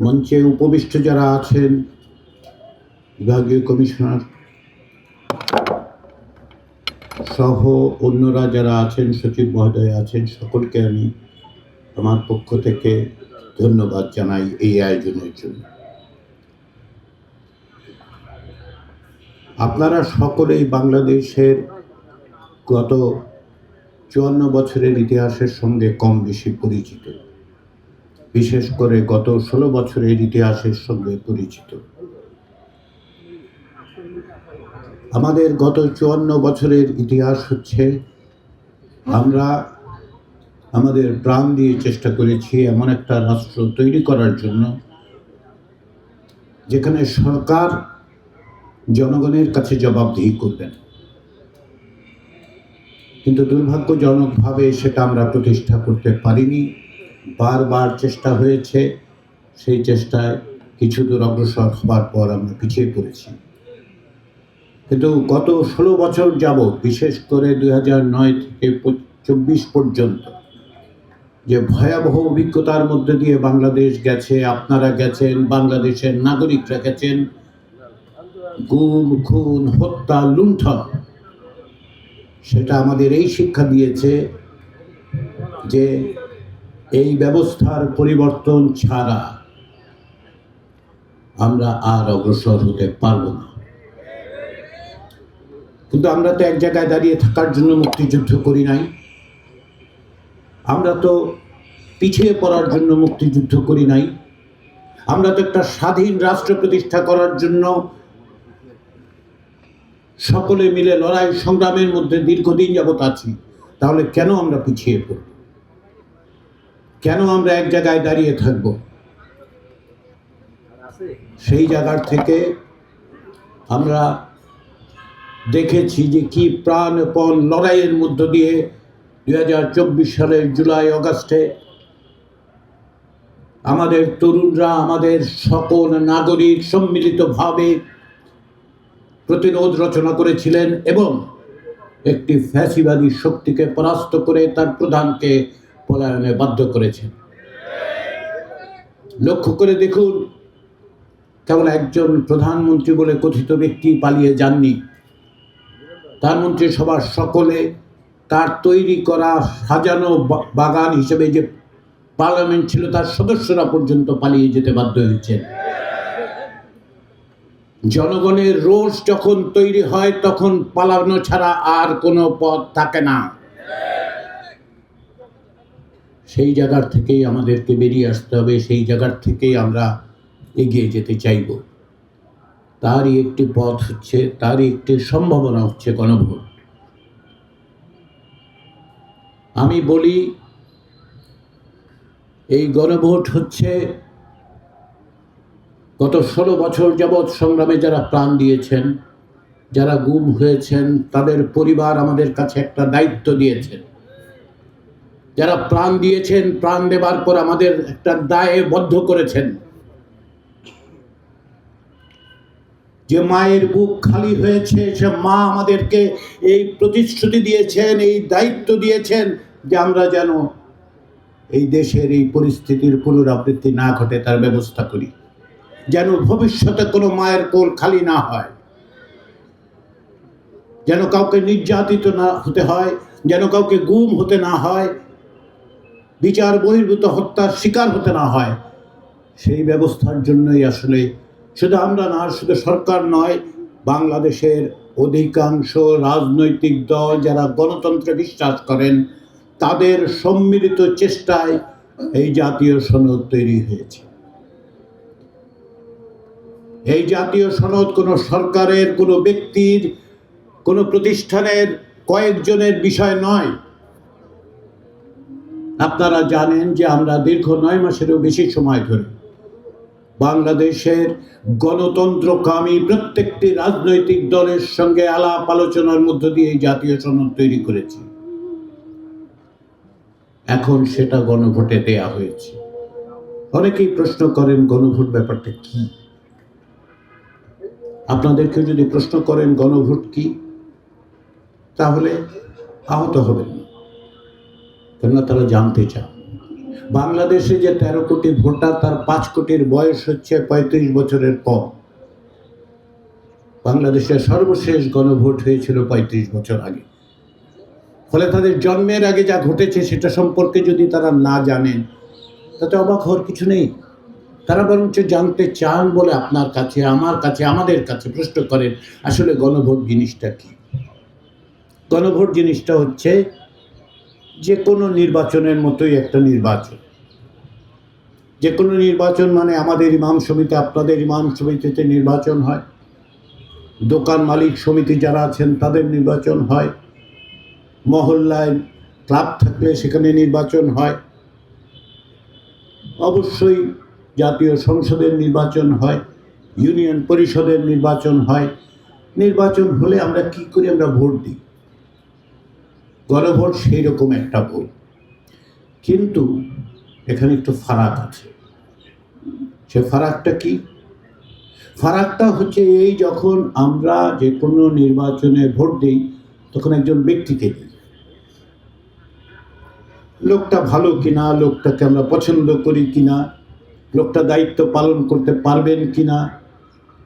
মঞ্চে উপবিষ্ট যারা আছেন, বিভাগীয় কমিশনার সহ অন্যরা যারা আছেন, সচিব মহোদয় আছেন, সকলকে আমি আমার পক্ষ থেকে ধন্যবাদ জানাই এই আয়োজনের জন্য। আপনারা সকলেই বাংলাদেশের গত চুয়ান্ন বছরের ইতিহাসের সঙ্গে কম বেশি পরিচিত। বিশেষ করে গত ষোলো বছরের ইতিহাসের সঙ্গে পরিচিত। আমাদের গত চুয়ান্ন বছরের ইতিহাস হচ্ছে, আমরা আমাদের প্রাণ দিয়ে চেষ্টা করেছি এমন একটা রাষ্ট্র তৈরি করার জন্য, যেখানে সরকার জনগণের কাছে জবাবদিহি করবেন। কিন্তু দুর্ভাগ্যজনকভাবে সেটা আমরা প্রতিষ্ঠা করতে পারিনি। বারবার চেষ্টা হয়েছে, সেই চেষ্টায় কিছু দূর অগ্রসর হবার পর আমরা পিছিয়ে পড়েছি। কিন্তু গত ষোলো বছর যাবৎ, বিশেষ করে দুই হাজার নয় থেকে চব্বিশ পর্যন্ত, যে ভয়াবহ অভিজ্ঞতার মধ্যে দিয়ে বাংলাদেশ গেছে, আপনারা গেছেন, বাংলাদেশের নাগরিকরা গেছেন, গুম, খুন, হত্যা, লুণ্ঠন, সেটা আমাদের এই শিক্ষা দিয়েছে যে এই ব্যবস্থার পরিবর্তন ছাড়া আমরা আর অগ্রসর হতে পারব না। কিন্তু আমরা তো এক জায়গায় দাঁড়িয়ে থাকার জন্য মুক্তিযুদ্ধ করি নাই। আমরা তো পিছিয়ে পড়ার জন্য মুক্তিযুদ্ধ করি নাই। আমরা তো একটা স্বাধীন রাষ্ট্র প্রতিষ্ঠা করার জন্য সকলে মিলে লড়াই সংগ্রামের মধ্যে দীর্ঘদিন যাবৎ আছি। তাহলে কেন আমরা পিছিয়ে পড়ব? কেন আমরা এক জায়গায় দাঁড়িয়ে থাকব? সেই জায়গার থেকে আমরা দেখেছি যে কি প্রাণপণ লড়াইয়ের মধ্য দিয়ে দুই হাজার চব্বিশ সালের জুলাই, অগাস্টে আমাদের তরুণরা, আমাদের সকল নাগরিক সম্মিলিতভাবে প্রতিরোধ রচনা করেছিলেন এবং একটি ফ্যাসিবাদী শক্তিকে পরাস্ত করে তার প্রধানকে পলায়নে বাধ্য করেছেন। লক্ষ্য করে দেখুন, কেবল একজন প্রধানমন্ত্রী বলে কথিত ব্যক্তি পালিয়ে যাননি। তার মন্ত্রিসভার সকলে তার তৈরি করা সাজানো বাগান হিসেবে যে পার্লামেন্ট ছিল, তার সদস্যরা পর্যন্ত পালিয়ে যেতে বাধ্য হয়েছেন। জনগণের রোষ যখন তৈরি হয়, তখন পালানো ছাড়া আর কোনো পথ থাকে না। সেই জায়গার থেকেই আমাদেরকে বেরিয়ে আসতে হবে, সেই জায়গার থেকেই আমরা এগিয়ে যেতে চাইব। তারই একটি পথ হচ্ছে, তারই একটি সম্ভাবনা হচ্ছে গণভোট। আমি বলি, এই গণভোট হচ্ছে গত ষোলো বছর যাবৎ সংগ্রামে যারা প্রাণ দিয়েছেন, যারা গুম হয়েছেন, তাদের পরিবার আমাদের কাছে একটা দায়িত্ব দিয়েছেন। যারা প্রাণ দিয়েছেন, প্রাণ দেবার পর আমাদের একটা দায়ে বদ্ধ করেছেন। যে মায়ের বুক খালি হয়েছে, সে মা আমাদেরকে এই প্রতিশ্রুতি দিয়েছেন, এই দায়িত্ব দিয়েছেন যে আমরা যেন এই দেশের এই পরিস্থিতির পুনরাবৃত্তি না ঘটে, তার ব্যবস্থা করি। যেন ভবিষ্যতে কোনো মায়ের কোল খালি না হয়। যেন কাউকে নির্যাতিত না হতে হয়, যেন কাউকে গুম হতে না হয় বিচার বহির্ভূত হত্যার শিকার হতে না হয়। সেই ব্যবস্থার জন্যই আসলে শুধু আমরা না, শুধু সরকার নয়, বাংলাদেশের অধিকাংশ রাজনৈতিক দল যারা গণতন্ত্রে বিশ্বাস করেন, তাদের সম্মিলিত চেষ্টায় এই জাতীয় সনদ তৈরি হয়েছে। এই জাতীয় সনদ কোনো সরকারের, কোনো ব্যক্তির, কোনো প্রতিষ্ঠানের কয়েকজনের বিষয় নয়। আপনারা জানেন যে আমরা দীর্ঘ নয় মাসেরও বেশি সময় ধরে বাংলাদেশের গণতন্ত্রকামী প্রত্যেকটি রাজনৈতিক দলের সঙ্গে আলাপ আলোচনার মধ্য দিয়ে জাতীয় সনদ তৈরি করেছি। এখন সেটা গণভোটে দেয়া হয়েছে। অনেকেই প্রশ্ন করেন, গণভোট ব্যাপারটা কি? আপনাদেরকে যদি প্রশ্ন করেন, গণভোট কি? তাহলে আহত হবেন না। কেননা তারা জানতে চান বাংলাদেশে যে তেরো কোটি ভোটার, তার পাঁচ কোটির বয়স হচ্ছে পঁয়ত্রিশ বছরের পর বাংলাদেশের সর্বশেষ গণভোট হয়েছিল পঁয়ত্রিশ বছর আগে। ফলে তাদের জন্মের আগে যা ঘটেছে, সেটা সম্পর্কে যদি তারা না জানেন, তাতে অবাক হওয়ার কিছু নেই। তারা বরঞ্চ জানতে চান বলে আপনার কাছে, আমার কাছে, আমাদের কাছে প্রশ্ন করেন, আসলে গণভোট জিনিসটা কি? গণভোট জিনিসটা হচ্ছে যে কোনো নির্বাচনের মতোই একটা নির্বাচন। যে কোনো নির্বাচন মানে আমাদের ইমাম সমিতি, আপনাদের ইমাম সমিতিতে নির্বাচন হয়। দোকান মালিক সমিতি যারা আছেন, তাদের নির্বাচন হয়। মহল্লায় ক্লাব থাকলে সেখানে নির্বাচন হয়। অবশ্যই জাতীয় সংসদের নির্বাচন হয়, ইউনিয়ন পরিষদের নির্বাচন হয়। নির্বাচন হলে আমরা কি করি আমরা ভোট দিই? গণভোট সেই রকম একটা ভোট কিন্তু এখানে একটু ফারাক আছে। সে ফারাকটা কি? ফারাকটা হচ্ছে এই যখন আমরা যে কোনো নির্বাচনে ভোট দিই, তখন একজন ব্যক্তিকে দিই। লোকটা ভালো কিনা, লোকটাকে আমরা পছন্দ করি কিনা, লোকটা দায়িত্ব পালন করতে পারবেন কিনা,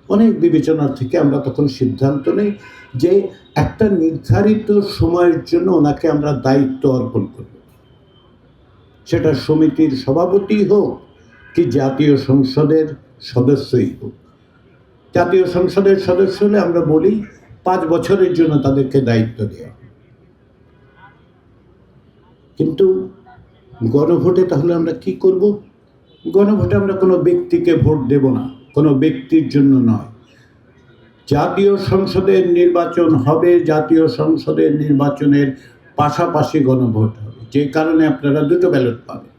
অনেক বিবেচনার থেকে আমরা তখন সিদ্ধান্ত নেই। যে একটা নির্ধারিত সময়ের জন্য ওনাকে আমরা দায়িত্ব অর্পণ করব। সেটা সমিতির সভাপতি হোক কি জাতীয় সংসদের সদস্যই হোক। জাতীয় সংসদের সদস্য হলে আমরা বলি পাঁচ বছরের জন্য তাদেরকে দায়িত্ব দেওয়া কিন্তু গণভোটে তাহলে আমরা কি করব? গণভোটে আমরা কোনো ব্যক্তিকে ভোট দেব না, কোনো ব্যক্তির জন্য নয়। জাতীয় সংসদের নির্বাচন হবে, জাতীয় সংসদের নির্বাচনের পাশাপাশি গণভোট হবে। যে কারণে আপনারা দুটো ব্যালট পাবেন।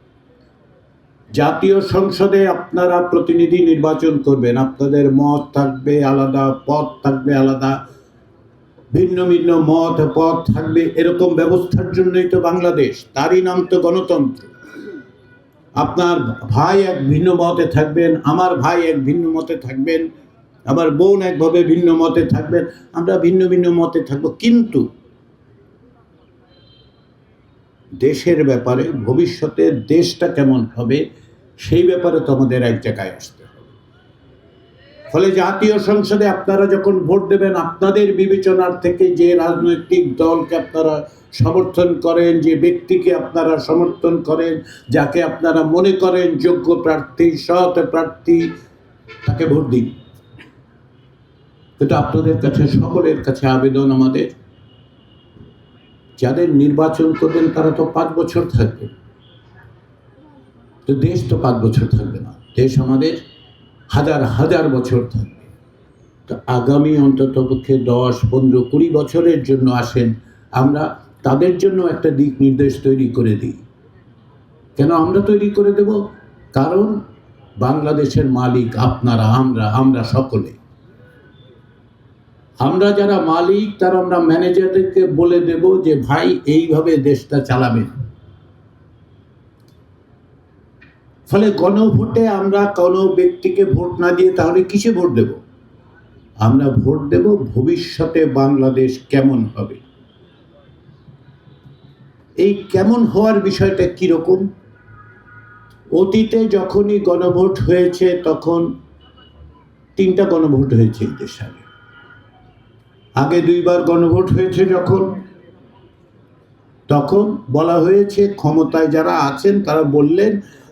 জাতীয় সংসদে আপনারা প্রতিনিধি নির্বাচন করবেন। আপনাদের মত থাকবে আলাদা, পদ থাকবে আলাদা, ভিন্ন ভিন্ন মত পথ থাকবে, এরকম ব্যবস্থার জন্যই তো বাংলাদেশ। তারই নাম তো গণতন্ত্র। আপনার ভাই এক ভিন্ন মতে থাকবেন, আমার ভাই এক ভিন্ন মতে থাকবেন আবার বোন একভাবে ভিন্ন মতে থাকবেন আমরা ভিন্ন ভিন্ন মতে থাকব। কিন্তু দেশের ব্যাপারে, ভবিষ্যতে দেশটা কেমন হবে, সেই ব্যাপারে তো আমাদের এক জায়গায় আসতে হবে। ফলে জাতীয় সংসদে আপনারা যখন ভোট দেবেন, আপনাদের বিবেচনার থেকে যে রাজনৈতিক দলকে আপনারা সমর্থন করেন, যে ব্যক্তিকে আপনারা সমর্থন করেন, যাকে আপনারা মনে করেন যোগ্য প্রার্থী, সৎ প্রার্থী, তাকে ভোট দিন। কিন্তু আপনাদের কাছে, সকলের কাছে আবেদন আমাদের। যাদের নির্বাচন করবেন, তারা তো পাঁচ বছর থাকবে। তো দেশ তো পাঁচ বছর থাকবে না। দেশ আমাদের হাজার হাজার বছর থাকবে। তো আগামী অন্তত পক্ষে দশ, পনেরো, কুড়ি বছরের জন্য আসেন, আমরা তাদের জন্য একটা দিক নির্দেশ তৈরি করে দিই। কেন আমরা তৈরি করে দেব? কারণ বাংলাদেশের মালিক আপনারা, আমরা আমরা সকলে। আমরা যারা মালিক, তারা আমরা ম্যানেজারদেরকে বলে দেব যে, ভাই, এইভাবে দেশটা চালাবেন ফলে গণভোটে আমরা কোনো ব্যক্তিকে ভোট না দিয়ে তাহলে কিসে ভোট দেব? আমরা ভোট দেব ভবিষ্যতে বাংলাদেশ কেমন হবে। এই কেমন হওয়ার বিষয়টা কীরকম? অতীতে যখনই গণভোট হয়েছে, তখন তিনটা গণভোট হয়েছে এই দেশে আগে দুইবার গণভোট হয়েছে যখন, তখন বলা হয়েছে ক্ষমতায় যারা আছেন তারা বললেন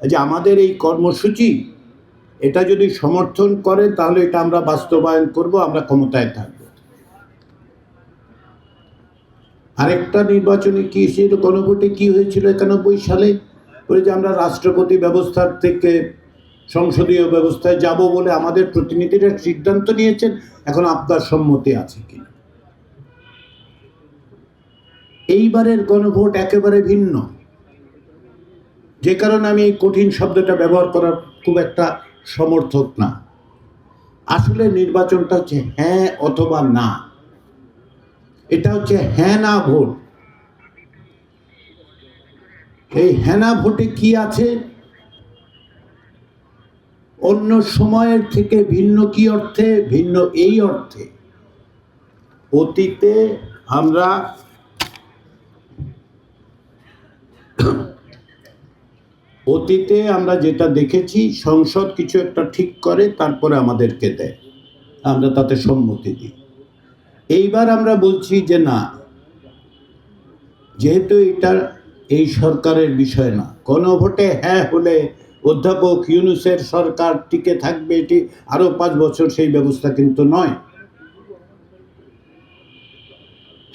যে আমাদের এই কর্মসূচি, এটা যদি সমর্থন করে তাহলে এটা আমরা বাস্তবায়ন করব, আমরা ক্ষমতায় থাকব। আরেকটা নির্বাচনে কি ছিল গণভোটে কি হয়েছিল একানব্বই সালে? ওই যে আমরা রাষ্ট্রপতি ব্যবস্থার থেকে সংসদীয় ব্যবস্থায় যাব বলে আমাদের প্রতিনিধিরা সিদ্ধান্ত নিয়েছেন, এখন আপনার সম্মতি আছে কি এইবারের গণভোট একেবারে ভিন্ন। যে কারণে আমি এই কঠিন শব্দটা ব্যবহার করার খুব একটা সমর্থক না। আসলে নির্বাচনটা হচ্ছে হ্যাঁ অথবা না। এটা হচ্ছে হ্যাঁ না ভোট। এই হ্যাঁ না ভোটে কি আছে? অন্য সময়ের থেকে ভিন্ন কি অর্থে? ভিন্ন এই অর্থে। অতীতে আমরা অতীতে আমরা যেটা দেখেছি, সংসদ কিছু একটা ঠিক করে, তারপরে আমাদেরকে দেয়। আমরা তাতে সম্মতি দিই। এইবার আমরা বলছি যে না, যেহেতু এটা এই সরকারের বিষয় না গণভোটে হ্যাঁ হলে অধ্যাপক ইউনুসের সরকার টিকে থাকবে, এটি আরও পাঁচ বছর সেই ব্যবস্থা কিন্তু নয়।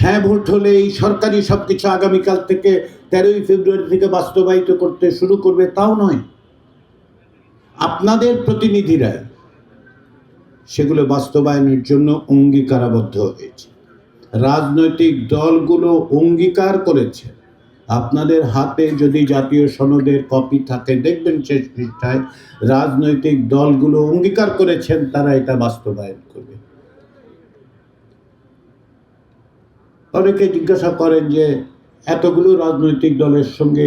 হ্যাঁ ভোট হলে এই সরকারি সবকিছু আগামীকাল থেকে তেরোই ফেব্রুয়ারি থেকে বাস্তবায়িত করতে শুরু করবে, তাও নয়। আপনাদের প্রতিনিধিরা সেগুলো বাস্তবায়নের জন্য অঙ্গীকারাবদ্ধ হয়েছে। রাজনৈতিক দলগুলো অঙ্গীকার করেছে। আপনাদের হাতে যদি জাতীয় সনদের কপি থাকে, দেখবেন শেষ পৃষ্ঠায় রাজনৈতিক দলগুলো অঙ্গীকার করেছেন, তারা এটা বাস্তবায়ন করবে। অনেকে জিজ্ঞাসা করেন যে, এতগুলো রাজনৈতিক দলের সঙ্গে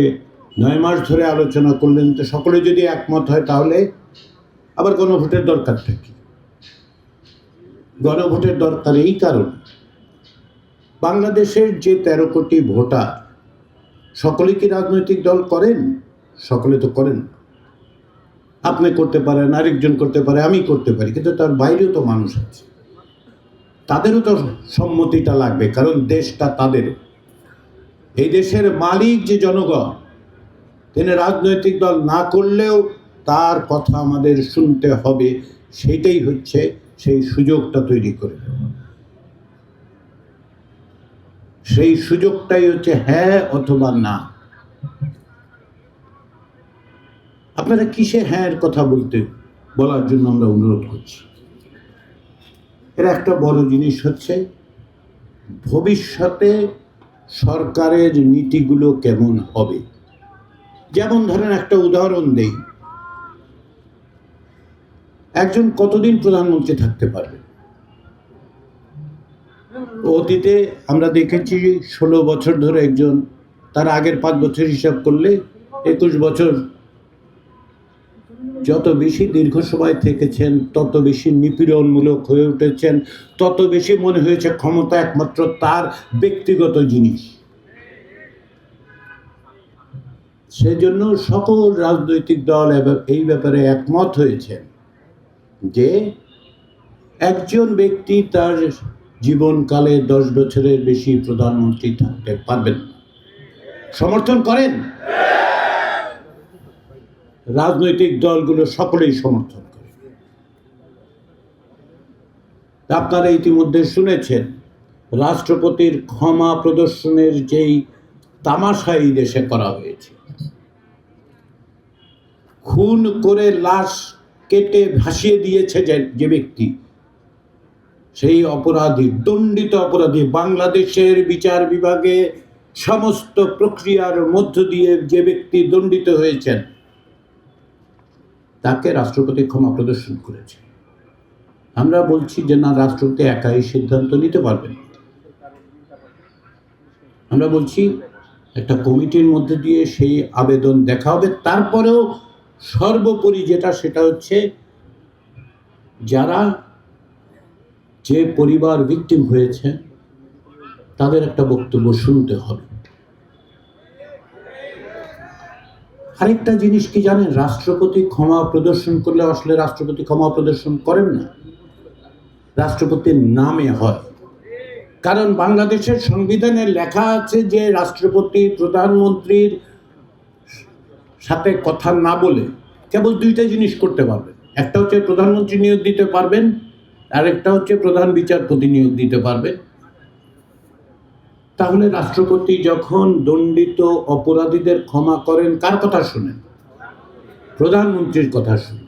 নয় মাস ধরে আলোচনা করলেন, তো সকলে যদি একমত হয় তাহলে আবার গণভোটের দরকারটা কি গণভোটের দরকার এই কারণ। বাংলাদেশের যে তেরো কোটি ভোটার, সকলে কি রাজনৈতিক দল করেন? সকলে তো করেন। আপনি করতে পারেন, আরেকজন করতে পারে, আমি করতে পারি, কিন্তু তার বাইরেও তো মানুষ আছে। তাদেরও তো সম্মতিটা লাগবে, কারণ দেশটা তাদেরও। এই দেশের মালিক যে জনগণ, তিনি রাজনৈতিক দল না করলেও তার কথা আমাদের শুনতে হবে সেটাই হচ্ছে সেই সুযোগটা তৈরি করে সেই সুযোগটাই হচ্ছে হ্যাঁ অথবা না। আপনারা কিসে হ্যাঁ কথা বলতে, বলার জন্য আমরা অনুরোধ করছি? এর একটা বড় জিনিস হচ্ছে, ভবিষ্যতে সরকারের নীতিগুলো কেমন হবে? যেমন ধরেন একটা উদাহরণ দেই। একজন কতদিন প্রধানমন্ত্রী থাকতে পারবে? অতীতে আমরা দেখেছি ষোলো বছর ধরে একজন, তার আগের পাঁচ বছর হিসাব করলে একুশ বছর যত বেশি দীর্ঘ সময় থেকেছেন, তত বেশি নিপীড়নমূলক হয়ে উঠেছেন, তত বেশি মনে হয়েছে ক্ষমতা একমাত্র তার ব্যক্তিগত জিনিস। সেজন্য সকল রাজনৈতিক দল এই ব্যাপারে একমত হয়েছেন যে, একজন ব্যক্তি তার জীবনকালে দশ বছরের বেশি প্রধানমন্ত্রী থাকতে পারবেন সমর্থন করেন? রাজনৈতিক দলগুলো সকলেই সমর্থন করে। আপনারা ইতিমধ্যে শুনেছেন, রাষ্ট্রপতির ক্ষমা প্রদর্শনের যেই তামাশা এই দেশে করা হয়েছে। খুন করে লাশ কেটে ভাসিয়ে দিয়েছে যে ব্যক্তি, সেই অপরাধী, দণ্ডিত অপরাধী, বাংলাদেশের বিচার বিভাগে সমস্ত প্রক্রিয়ার মধ্য দিয়ে যে ব্যক্তি দণ্ডিত হয়েছেন তাকে রাষ্ট্রপতি ক্ষমা প্রদর্শন করেছে। আমরা বলছি যে, না, রাষ্ট্রপতি একাই সিদ্ধান্ত নিতে পারবেন। আমরা বলছি, একটা কমিটির মধ্যে দিয়ে সেই আবেদন দেখা হবে। তারপরেও সর্বোপরি যেটা, সেটা হচ্ছে, যারা যে পরিবার ভিকটিম হয়েছে, তাদের একটা বক্তব্য শুনতে হবে। আরেকটা জিনিস কি জানেন? রাষ্ট্রপতি ক্ষমা প্রদর্শন করলে আসলে রাষ্ট্রপতি ক্ষমা প্রদর্শন করেন না। রাষ্ট্রপতির নামে হয়। কারণ বাংলাদেশের সংবিধানে লেখা আছে যে রাষ্ট্রপতি প্রধানমন্ত্রীর সাথে কথা না বলে কেবল দুইটা জিনিস করতে পারবেন। একটা হচ্ছে প্রধানমন্ত্রী নিয়োগ দিতে পারবেন, আরেকটা হচ্ছে প্রধান বিচারপতি নিয়োগ দিতে পারবেন। তাহলে রাষ্ট্রপতি যখন দণ্ডিত অপরাধীদের ক্ষমা করেন, কার কথা শুনেন? প্রধানমন্ত্রীর কথা শুনেন।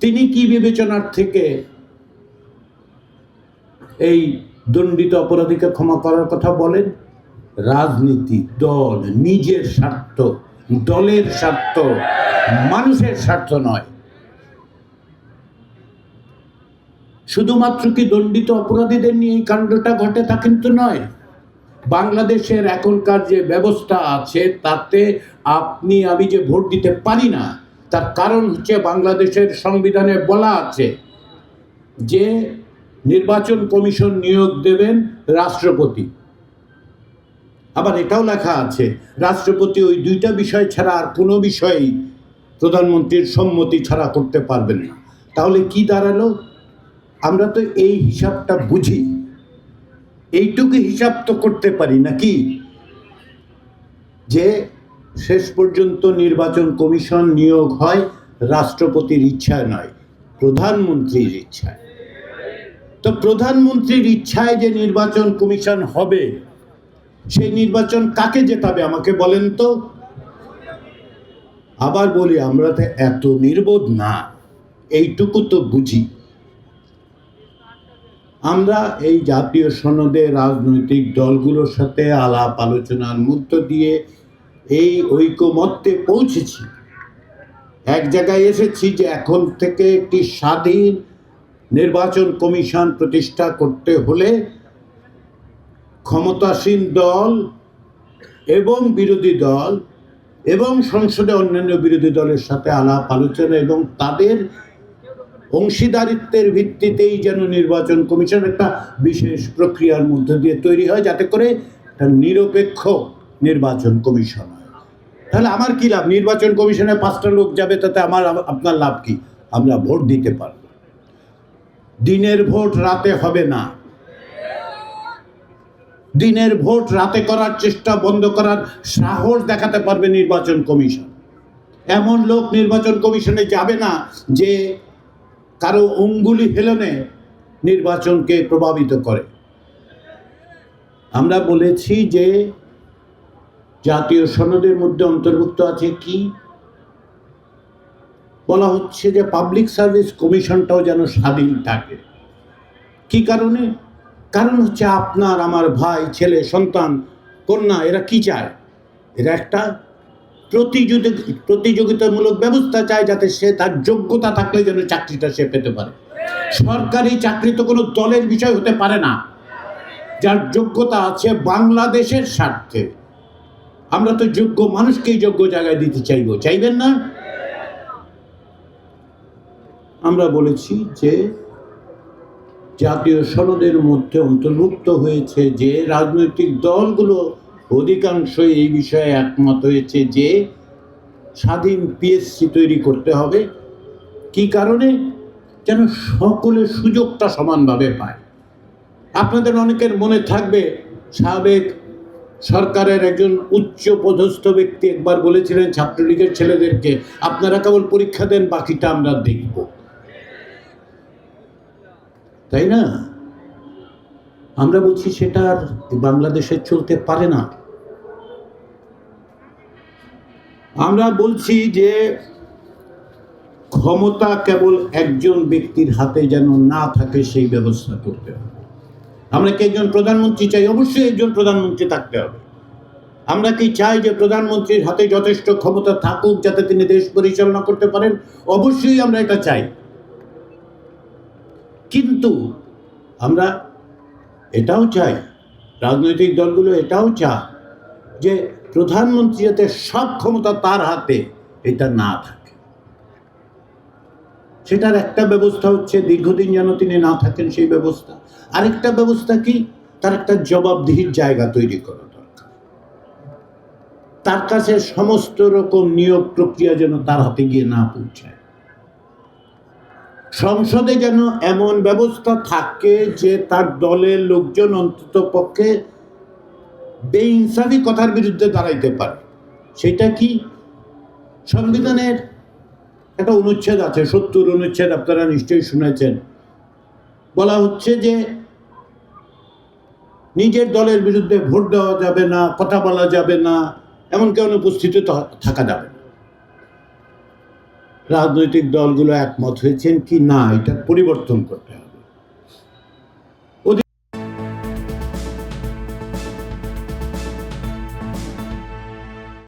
তিনি কি বিবেচনার থেকে এই দণ্ডিত অপরাধীকে ক্ষমা করার কথা বলেন? রাজনীতি, দল, নিজের স্বার্থ, দলের স্বার্থ, মানুষের স্বার্থ নয়। শুধুমাত্র কি দণ্ডিত অপরাধীদের নিয়ে এই কাণ্ডটা ঘটে তা কিন্তু নয়। বাংলাদেশের এখনকার যে ব্যবস্থা আছে, তাতে আপনি, আমি যে ভোট দিতে পারি না, তার কারণ হচ্ছে বাংলাদেশের সংবিধানে বলা আছে যে নির্বাচন কমিশন নিয়োগ দেবেন রাষ্ট্রপতি। আবার এটাও লেখা আছে, রাষ্ট্রপতি ওই দুইটা বিষয় ছাড়া আর কোনো বিষয়েই প্রধানমন্ত্রীর সম্মতি ছাড়া করতে পারবেন না। তাহলে কি দাঁড়াল? আমরা তো এই হিসাবটা বুঝি। এইটুকু হিসাব তো করতে পারি নাকি? যে শেষ পর্যন্ত নির্বাচন কমিশন নিয়োগ হয়, রাষ্ট্রপতির ইচ্ছায় নয়, প্রধানমন্ত্রীর ইচ্ছায়। তো প্রধানমন্ত্রীর ইচ্ছায় যে নির্বাচন কমিশন হবে, সেই নির্বাচন কাকে জেতাবে আমাকে বলেন তো? আবার বলি, আমরা তো এত নির্বোধ না, এইটুকু তো বুঝি। আমরা এই জাতীয় সনদে রাজনৈতিক দলগুলোর সাথে আলাপ আলোচনার মধ্য দিয়ে এই ঐকমত্যে পৌঁছেছি। এক জায়গায় এসেছি যে এখন থেকে একটি স্বাধীন নির্বাচন কমিশন প্রতিষ্ঠা করতে হলে ক্ষমতাসীন দল এবং বিরোধী দল এবং সংসদে অন্যান্য বিরোধী দলের সাথে আলাপ আলোচনা এবং তাদের অংশীদারিত্বের ভিত্তিতেই যেন নির্বাচন কমিশন একটা বিশেষ প্রক্রিয়ার মধ্য দিয়ে তৈরি হয়, যাতে করে একটা নিরপেক্ষ নির্বাচন কমিশন তাহলে আমার কি লাভ? নির্বাচন কমিশনে পাঁচটা লোক যাবে, তাতে আমার, আপনার লাভ কি? আমরা ভোট দিতে পারব। দিনের ভোট রাতে হবে না। দিনের ভোট রাতে করার চেষ্টা বন্ধ করার সাহস দেখাতে পারবে নির্বাচন কমিশন। এমন লোক নির্বাচন কমিশনে যাবে না যে কারও অঙ্গুলি হেলনে নির্বাচনকে প্রভাবিত করে। আমরা বলেছি যে জাতীয় সনদের মধ্যে অন্তর্ভুক্ত আছে কি? বলা হচ্ছে যে পাবলিক সার্ভিস কমিশনটাও যেন স্বাধীন থাকে। কি কারণে? কারণ হচ্ছে আপনার, আমার ভাই, ছেলে, সন্তান, কন্যা, এরা কি চায়? এরা একটা প্রতিযোগি প্রতিযোগিতামূলক ব্যবস্থা চায় যাতে সে তার যোগ্যতা থাকলে যেন চাকরিটা সে পেতে পারে। সরকারি চাকরি তো কোনো দলের বিষয় হতে পারে না। যার যোগ্যতা আছে বাংলাদেশের স্বার্থে। আমরা তো যোগ্য মানুষকেই যোগ্য জায়গায় দিতে চাইব, চাইবেন না? আমরা বলেছি যে জাতীয় সনদের মধ্যে অন্তর্ভুক্ত হয়েছে যে রাজনৈতিক দলগুলো অধিকাংশই এই বিষয়ে একমত হয়েছে যে স্বাধীন পিএসসি তৈরি করতে হবে। কি কারণে? যেন সকলের সুযোগটা সমানভাবে পায়। আপনাদের অনেকের মনে থাকবে, সাবেক সরকারের একজন উচ্চ পদস্থ ব্যক্তি একবার বলেছিলেন ছাত্রলীগের ছেলেদেরকে, আপনারা কেবল পরীক্ষা দেন, বাকিটা আমরা দেখব। তাই না? আমরা বলছি সেটা আর বাংলাদেশে চলতে পারে না। আমরা বলছি যে ক্ষমতা কেবল একজন ব্যক্তির হাতে যেন না থাকে, সেই ব্যবস্থা করতে হবে। আমরা কি একজন প্রধানমন্ত্রী চাই? অবশ্যই একজন প্রধানমন্ত্রী থাকতে হবে। আমরা কি চাই যে প্রধানমন্ত্রীর হাতে যথেষ্ট ক্ষমতা থাকুক, যাতে তিনি দেশ পরিচালনা করতে পারেন? অবশ্যই আমরা এটা চাই। কিন্তু আমরা এটাও চাই, রাজনৈতিক দলগুলো এটাও চায় যে প্রধানমন্ত্রী যাতে সব ক্ষমতা তার হাতে, এটা না থাকে। সেটার একটা ব্যবস্থা হচ্ছে, দীর্ঘদিন যেন তিনি না থাকেন সেই ব্যবস্থা। আরেকটা ব্যবস্থা কি? তার একটা জবাবদিহির জায়গা তৈরি করা দরকার। তার কাছে সমস্ত রকম নিয়োগ প্রক্রিয়া যেন তার হাতে গিয়ে না পৌঁছায়। সংসদে যেন এমন ব্যবস্থা থাকে যে তার দলের লোকজন অন্তত পক্ষে বেইনসাফি কথার বিরুদ্ধে দাঁড়াইতে পারে। সেটা কি? সংবিধানের একটা অনুচ্ছেদ আছে, সত্তর অনুচ্ছেদ, আপনারা নিশ্চয়ই শুনেছেন। বলা হচ্ছে যে নিজের দলের বিরুদ্ধে ভোট দেওয়া যাবে না, কথা বলা যাবে না এমন কেউ উপস্থিত থাকা যাবে রাজনৈতিক দলগুলো একমত হয়েছেন কি না, এটা পরিবর্তন করতে হবে।